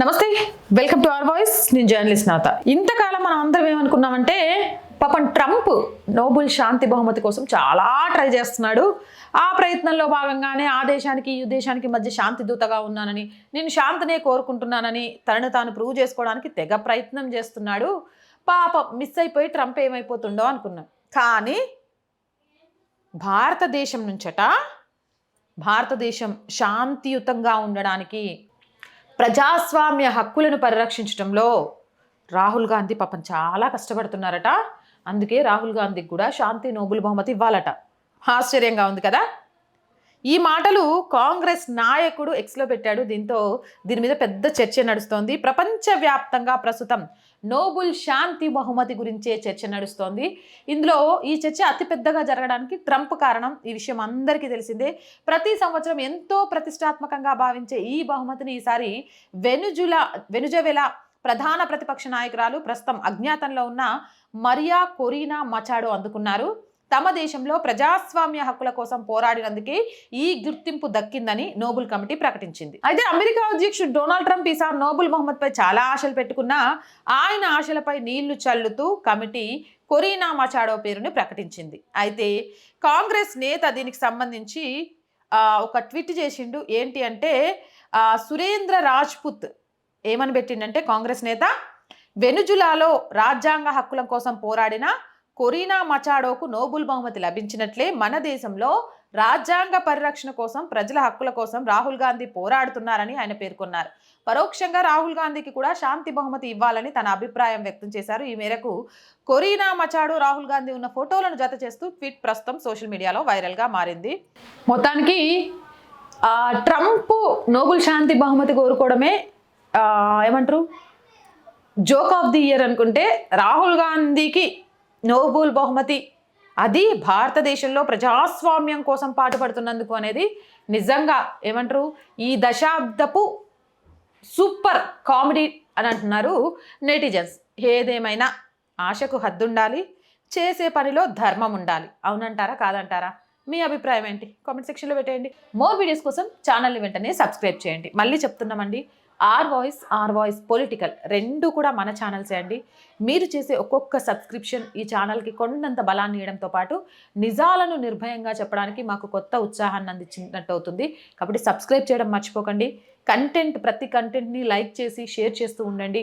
Namaste welcome to our voice నేను journalist నాత ఇంతకాలం మనం అందరం ఏమనుకున్నామంటే పాపం ట్రంప్ నోబుల్ శాంతి బహుమతి కోసం చాలా ట్రై చేస్తున్నాడు. ఆ ప్రయత్నంలో భాగంగానే ఆ దేశానికి ఈ దేశానికి మధ్య శాంతి దూతగా ఉన్నానని నేను శాంతినే కోరుకుంటున్నానని తనను తాను ప్రూవ్ చేసుకోవడానికి తెగ ప్రయత్నం చేస్తున్నాడు. పాపం మిస్ అయిపోయి ట్రంప్ ఏమైపోతుండో అనుకున్నాం. కానీ భారతదేశం నుంచట భారతదేశం శాంతియుతంగా ఉండడానికి ప్రజాస్వామ్య హక్కులను పరిరక్షించడంలో రాహుల్ గాంధీ పాపం చాలా కష్టపడుతున్నారట. అందుకే రాహుల్ గాంధీకి కూడా శాంతి నోబుల్ బహుమతి ఇవ్వాలట. ఆశ్చర్యంగా ఉంది కదా? ఈ మాటలు కాంగ్రెస్ నాయకుడు ఎక్స్లో పెట్టాడు. దీంతో దీని మీద పెద్ద చర్చ నడుస్తోంది. ప్రపంచవ్యాప్తంగా ప్రస్తుతం నోబుల్ శాంతి బహుమతి గురించే చర్చ నడుస్తోంది. ఇందులో ఈ చర్చ అతిపెద్దగా జరగడానికి ట్రంప్ కారణం ఈ విషయం అందరికీ తెలిసిందే. ప్రతి సంవత్సరం ఎంతో ప్రతిష్టాత్మకంగా భావించే ఈ బహుమతిని ఈసారి వెనుజులా వెనుజవెలా ప్రధాన ప్రతిపక్ష నాయకురాలు ప్రస్తుతం అజ్ఞాతంలో ఉన్న మరియా కొరీనా మచాడో అందుకున్నారు. తమ దేశంలో ప్రజాస్వామ్య హక్కుల కోసం పోరాడినందుకే ఈ గుర్తింపు దక్కిందని నోబుల్ కమిటీ ప్రకటించింది. అయితే అమెరికా అధ్యక్షుడు డొనాల్డ్ ట్రంప్ ఈసారి నోబుల్ మహమ్మద్ పై చాలా ఆశలు పెట్టుకున్నా ఆయన ఆశలపై నీళ్ళు చల్లుతూ కమిటీ కొరీనా మచాడో పేరుని ప్రకటించింది. అయితే కాంగ్రెస్ నేత దీనికి సంబంధించి ఒక ట్వీట్ చేసిండు. ఏంటి అంటే సురేంద్ర రాజ్పుత్ ఏమని పెట్టిండంటే కాంగ్రెస్ నేత వెనుజులాలో రాజ్యాంగ హక్కుల కోసం పోరాడిన కొరీనా మచాడోకు నోబుల్ బహుమతి లభించినట్లే మన దేశంలో రాజ్యాంగ పరిరక్షణ కోసం ప్రజల హక్కుల కోసం రాహుల్ గాంధీ పోరాడుతున్నారని ఆయన పేర్కొన్నారు. పరోక్షంగా రాహుల్ గాంధీకి కూడా శాంతి బహుమతి ఇవ్వాలని తన అభిప్రాయం వ్యక్తం చేశారు. ఈ మేరకు కొరీనా మచాడో రాహుల్ గాంధీ ఉన్న ఫోటోలను జత చేస్తూ ట్వీట్ ప్రస్తుతం సోషల్ మీడియాలో వైరల్గా మారింది. మొత్తానికి ట్రంప్ నోబుల్ శాంతి బహుమతి కోరుకోవడమే ఏమంటారు? జోక్ ఆఫ్ ది ఇయర్ అనుకుంటే రాహుల్ గాంధీకి నోబుల్ బహుమతి. అది భారతదేశంలో ప్రజాస్వామ్యం కోసం పాటుపడుతున్నందుకు అనేది నిజంగా ఏమంటారు? ఈ దశాబ్దపు సూపర్ కామెడీ అని అంటున్నారు నెటిజన్స్. ఏదేమైనా ఆశకు హద్దుండాలి చేసే పనిలో ధర్మం ఉండాలి. అవునంటారా? కాదంటారా? మీ అభిప్రాయం ఏంటి? కామెంట్ సెక్షన్లో పెట్టేయండి. మోర్ వీడియోస్ కోసం ఛానల్ని వెంటనే సబ్స్క్రైబ్ చేయండి. మళ్ళీ చెప్తున్నామండి. R voice R voice political రెండు కూడా మన ఛానల్సే అండి. మీరు చేసే ఒక్కొక్క సబ్స్క్రిప్షన్ ఈ ఛానల్కి కొండంత బలాన్ని ఇవ్వడంతో పాటు నిజాలను నిర్భయంగా చెప్పడానికి మాకు కొత్త ఉత్సాహాన్ని అందించినట్టు అవుతుంది. కాబట్టి సబ్స్క్రైబ్ చేయడం మర్చిపోకండి. కంటెంట్ ప్రతి కంటెంట్ని లైక్ చేసి షేర్ చేస్తూ ఉండండి.